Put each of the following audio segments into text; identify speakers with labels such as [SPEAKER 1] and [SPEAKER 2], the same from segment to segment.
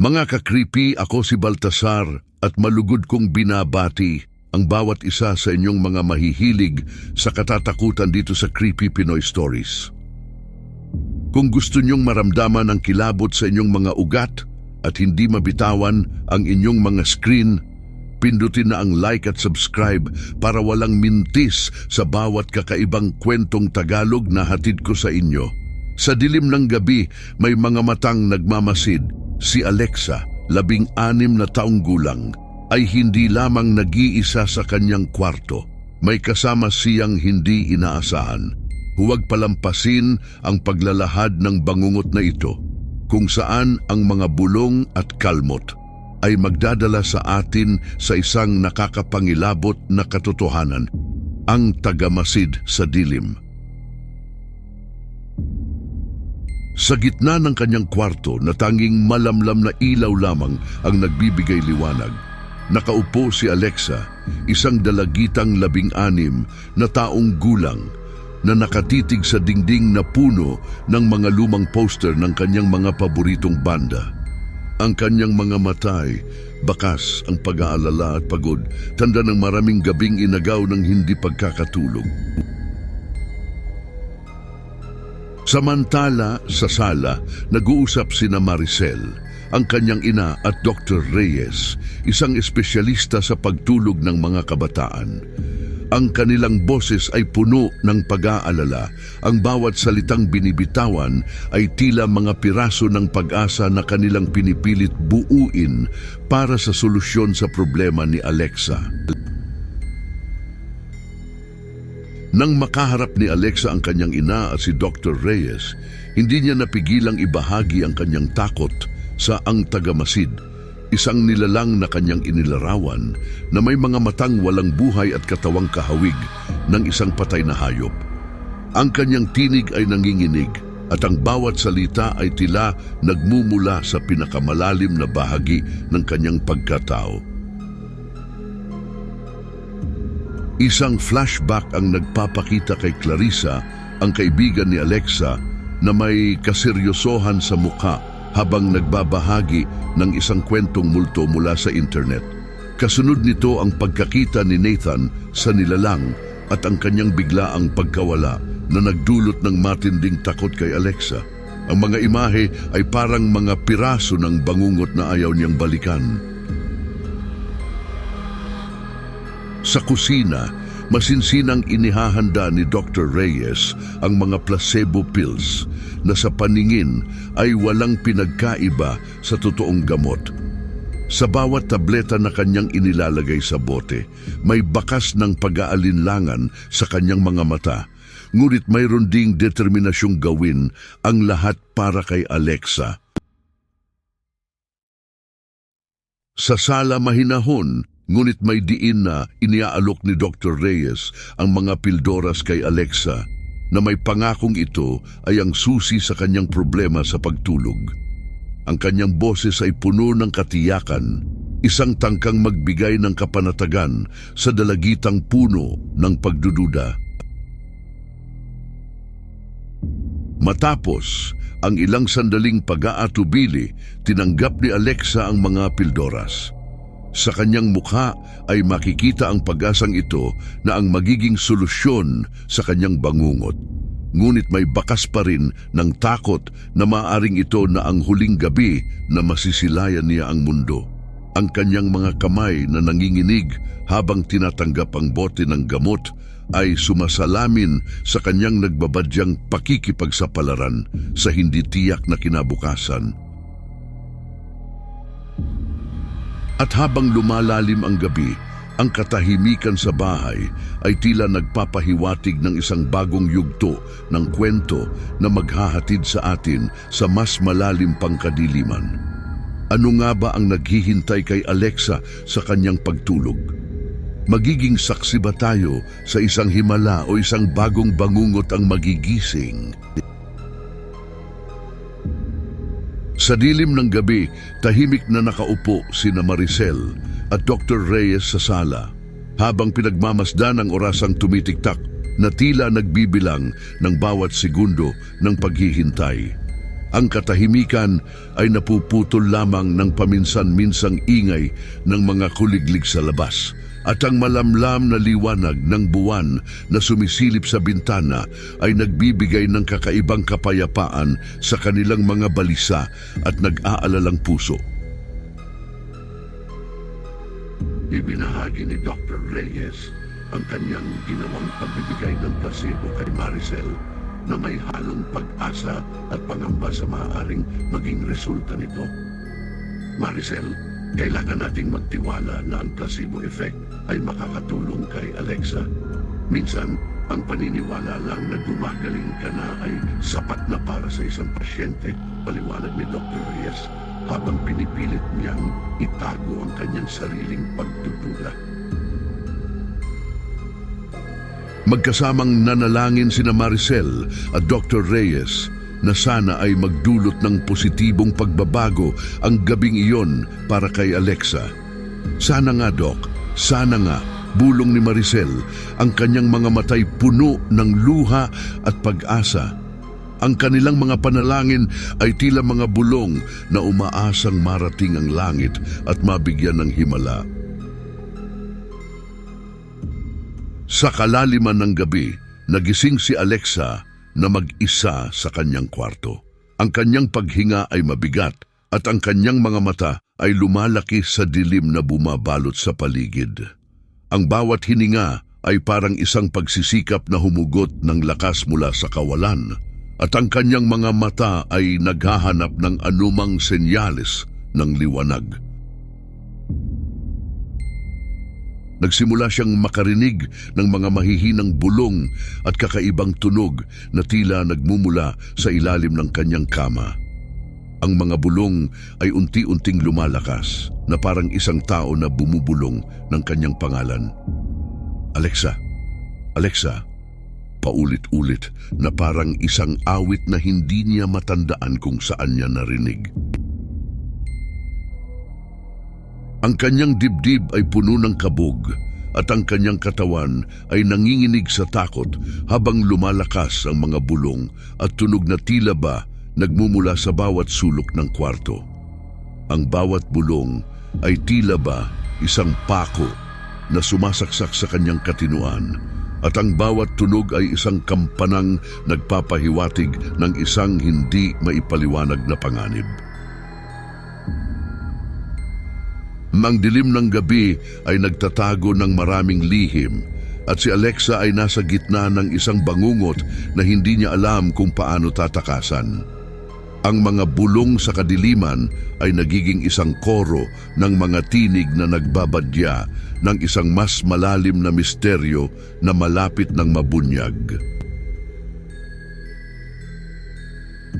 [SPEAKER 1] Mga ka-creepy, ako si Baltasar at malugod kong binabati ang bawat isa sa inyong mga mahihilig sa katatakutan dito sa Creepy Pinoy Stories. Kung gusto nyong maramdaman ang kilabot sa inyong mga ugat at hindi mabitawan ang inyong mga screen, pindutin na ang like at subscribe para walang mintis sa bawat kakaibang kwentong Tagalog na hatid ko sa inyo. Sa dilim ng gabi, may mga matang nagmamasid. Si Alexa, labing anim na taong gulang, ay hindi lamang nag-iisa sa kanyang kwarto. May kasama siyang hindi inaasahan. Huwag palampasin ang paglalahad ng bangungot na ito, kung saan ang mga bulong at kalmot ay magdadala sa atin sa isang nakakapangilabot na katotohanan, ang tagamasid sa dilim. Sa gitna ng kanyang kwarto na tanging malamlam na ilaw lamang ang nagbibigay liwanag, nakaupo si Alexa, isang dalagitang labing-anim na taong gulang na nakatitig sa dingding na puno ng mga lumang poster ng kanyang mga paboritong banda. Ang kanyang mga matay, bakas ang pag-aalala at pagod, tanda ng maraming gabing inagaw ng hindi pagkakatulog. Samantala, sa sala, nag-uusap sina Maricel, ang kanyang ina at Dr. Reyes, isang espesyalista sa pagtulog ng mga kabataan. Ang kanilang boses ay puno ng pag-aalala. Ang bawat salitang binibitawan ay tila mga piraso ng pag-asa na kanilang pinipilit buuin para sa solusyon sa problema ni Alexa. Nang makaharap ni Alexa ang kanyang ina at si Dr. Reyes, hindi niya napigilang ibahagi ang kanyang takot sa ang tagamasid, isang nilalang na kanyang inilarawan na may mga matang walang buhay at katawang kahawig ng isang patay na hayop. Ang kanyang tinig ay nanginginig at ang bawat salita ay tila nagmumula sa pinakamalalim na bahagi ng kanyang pagkatao. Isang flashback ang nagpapakita kay Clarissa, ang kaibigan ni Alexa, na may kaseryosohan sa mukha habang nagbabahagi ng isang kwentong multo mula sa internet. Kasunod nito ang pagkakita ni Nathan sa nilalang at ang kanyang biglaang pagkawala na nagdulot ng matinding takot kay Alexa. Ang mga imahe ay parang mga piraso ng bangungot na ayaw niyang balikan. Sa kusina, masinsinang inihahanda ni Dr. Reyes ang mga placebo pills na sa paningin ay walang pinagkaiba sa totoong gamot. Sa bawat tableta na kanyang inilalagay sa bote, may bakas ng pag-aalinlangan sa kanyang mga mata. Ngunit mayroon ding determinasyong gawin ang lahat para kay Alexa. Sa sala mahinahon, ngunit may diin na iniaalok ni Dr. Reyes ang mga pildoras kay Alexa na may pangakong ito ay ang susi sa kanyang problema sa pagtulog. Ang kanyang boses ay puno ng katiyakan, isang tangkang magbigay ng kapanatagan sa dalagitang puno ng pagdududa. Matapos ang ilang sandaling pag-aatubili, tinanggap ni Alexa ang mga pildoras. Sa kanyang mukha ay makikita ang pag-asang ito na ang magiging solusyon sa kanyang bangungot. Ngunit may bakas pa rin ng takot na maaring ito na ang huling gabi na masisilayan niya ang mundo. Ang kanyang mga kamay na nanginginig habang tinatanggap ang bote ng gamot ay sumasalamin sa kanyang nagbabadyang pakikipagsapalaran sa hindi tiyak na kinabukasan. At habang lumalalim ang gabi, ang katahimikan sa bahay ay tila nagpapahiwatig ng isang bagong yugto ng kwento na maghahatid sa atin sa mas malalim pang kadiliman. Ano nga ba ang naghihintay kay Alexa sa kanyang pagtulog? Magiging saksi ba tayo sa isang himala o isang bagong bangungot ang magigising? Sa dilim ng gabi, tahimik na nakaupo sina Maricel at Dr. Reyes sa sala habang pinagmamasdan ang orasang tumitiktak na tila nagbibilang ng bawat segundo ng paghihintay. Ang katahimikan ay napuputol lamang ng paminsan-minsang ingay ng mga kuliglig sa labas at ang malamlam na liwanag ng buwan na sumisilip sa bintana ay nagbibigay ng kakaibang kapayapaan sa kanilang mga balisa at nag-aalalang puso. Ibinahagi ni Dr. Reyes ang kanyang ginawang pagbibigay ng placebo kay Maricel na may halong pag-asa at pangamba sa maaaring maging resulta nito. Maricel, kailangan nating magtiwala na ang placebo effect ay makakatulong kay Alexa. Minsan, ang paniniwala lang na gumagaling ka na ay sapat na para sa isang pasyente, paliwanag ni Dr. Reyes habang pinipilit niyang itago ang kanyang sariling pagtutula. Magkasamang nanalangin sina Maricel at Dr. Reyes na sana ay magdulot ng positibong pagbabago ang gabing iyon para kay Alexa. Sana nga, Doc, sana nga, bulong ni Maricel, ang kanyang mga matay puno ng luha at pag-asa. Ang kanilang mga panalangin ay tila mga bulong na umaasang marating ang langit at mabigyan ng himala. Sa kalaliman ng gabi, nagising si Alexa na mag-isa sa kanyang kwarto. Ang kanyang paghinga ay mabigat at ang kanyang mga mata ay lumalaki sa dilim na bumabalot sa paligid. Ang bawat hininga ay parang isang pagsisikap na humugot ng lakas mula sa kawalan at ang kanyang mga mata ay naghahanap ng anumang senyales ng liwanag. Nagsimula siyang makarinig ng mga mahihinang bulong at kakaibang tunog na tila nagmumula sa ilalim ng kanyang kama. Ang mga bulong ay unti-unting lumalakas na parang isang tao na bumubulong ng kanyang pangalan. Alexa, Alexa, paulit-ulit na parang isang awit na hindi niya matandaan kung saan niya narinig. Ang kanyang dibdib ay puno ng kabog at ang kanyang katawan ay nanginginig sa takot habang lumalakas ang mga bulong at tunog na tila ba nagmumula sa bawat sulok ng kwarto. Ang bawat bulong ay tila ba isang pako na sumasaksak sa kanyang katinuan at ang bawat tunog ay isang kampanang nagpapahiwatig ng isang hindi maipaliwanag na panganib. Mang dilim ng gabi ay nagtatago ng maraming lihim at si Alexa ay nasa gitna ng isang bangungot na hindi niya alam kung paano tatakasan. Ang mga bulong sa kadiliman ay nagiging isang koro ng mga tinig na nagbabadya ng isang mas malalim na misteryo na malapit ng mabunyag.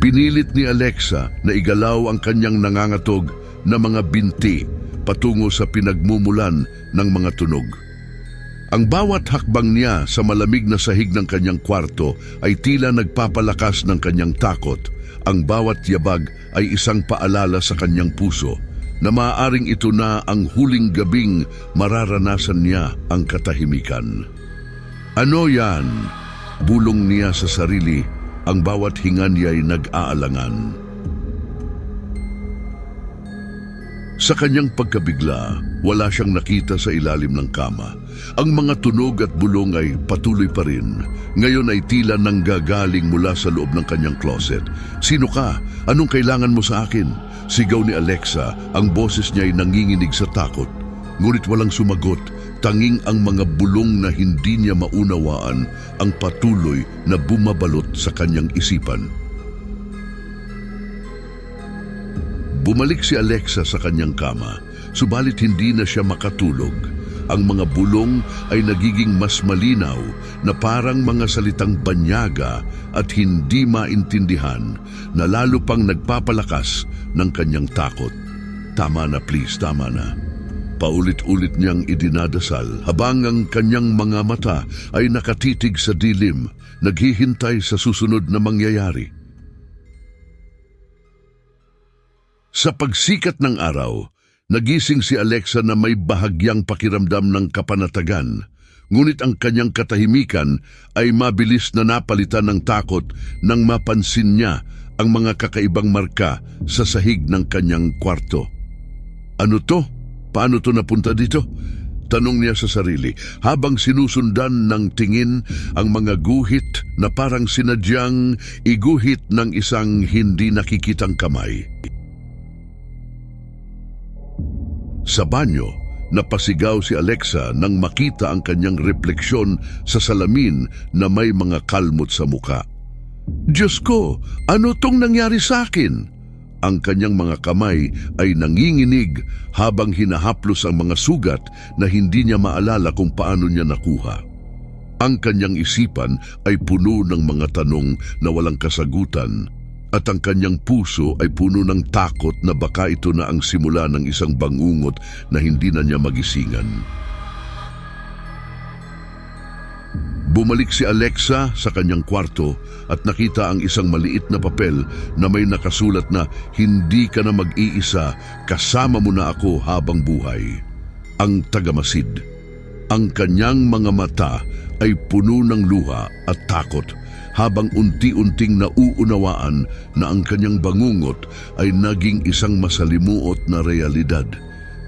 [SPEAKER 1] Pinilit ni Alexa na igalaw ang kanyang nangangatog na mga binti patungo sa pinagmumulan ng mga tunog. Ang bawat hakbang niya sa malamig na sahig ng kanyang kwarto ay tila nagpapalakas ng kanyang takot. Ang bawat yabag ay isang paalala sa kanyang puso na maaaring ito na ang huling gabing mararanasan niya ang katahimikan. Ano yan? Bulong niya sa sarili, ang bawat hinga niya ay nag-aalangan. Sa kanyang pagkabigla, wala siyang nakita sa ilalim ng kama. Ang mga tunog at bulong ay patuloy pa rin. Ngayon ay tila nanggagaling mula sa loob ng kanyang closet. Sino ka? Anong kailangan mo sa akin? Sigaw ni Alexa, ang boses niya ay nanginginig sa takot. Ngunit walang sumagot, tanging ang mga bulong na hindi niya maunawaan ang patuloy na bumabalot sa kanyang isipan. Bumalik si Alexa sa kanyang kama, subalit hindi na siya makatulog. Ang mga bulong ay nagiging mas malinaw na parang mga salitang banyaga at hindi maintindihan na lalo pang nagpapalakas ng kanyang takot. Tama na please, tama na. Paulit-ulit niyang idinadasal habang ang kanyang mga mata ay nakatitig sa dilim, naghihintay sa susunod na mangyayari. Sa pagsikat ng araw, nagising si Alexa na may bahagyang pakiramdam ng kapanatagan. Ngunit ang kanyang katahimikan ay mabilis na napalitan ng takot nang mapansin niya ang mga kakaibang marka sa sahig ng kanyang kwarto. Ano to? Paano to napunta dito? Tanong niya sa sarili habang sinusundan ng tingin ang mga guhit na parang sinadyang iguhit ng isang hindi nakikitang kamay. Sa banyo, napasigaw si Alexa nang makita ang kanyang refleksyon sa salamin na may mga kalmot sa muka. Diyos ko, ano tong nangyari sa akin? Ang kanyang mga kamay ay nanginginig habang hinahaplos ang mga sugat na hindi niya maalala kung paano niya nakuha. Ang kanyang isipan ay puno ng mga tanong na walang kasagutan at ang kanyang puso ay puno ng takot na baka ito na ang simula ng isang bangungot na hindi na niya magisingan. Bumalik si Alexa sa kanyang kwarto at nakita ang isang maliit na papel na may nakasulat na hindi ka na mag-iisa, kasama mo na ako habang buhay. Ang tagamasid. Ang kanyang mga mata ay puno ng luha at takot habang unti-unting nauunawaan na ang kanyang bangungot ay naging isang masalimuot na realidad.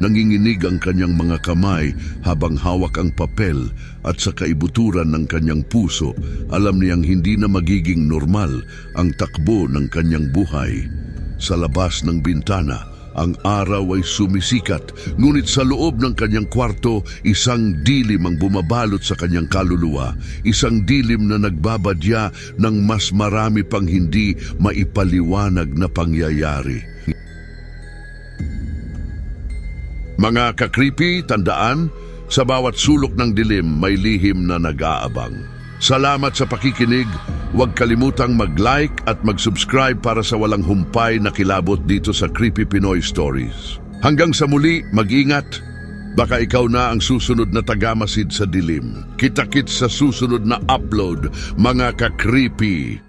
[SPEAKER 1] Nanginginig ang kanyang mga kamay habang hawak ang papel at sa kaibuturan ng kanyang puso, alam niyang hindi na magiging normal ang takbo ng kanyang buhay. Sa labas ng bintana, ang araw ay sumisikat, ngunit sa loob ng kanyang kwarto, isang dilim ang bumabalot sa kanyang kaluluwa, isang dilim na nagbabadya ng mas marami pang hindi maipaliwanag na pangyayari. Mga kakripi, tandaan, sa bawat sulok ng dilim may lihim na nag-aabang. Salamat sa pakikinig. Huwag kalimutang mag-like at mag-subscribe para sa walang humpay na kilabot dito sa Creepy Pinoy Stories. Hanggang sa muli, mag-ingat. Baka ikaw na ang susunod na tagamasid sa dilim. Kita-kit sa susunod na upload, mga ka-creepy.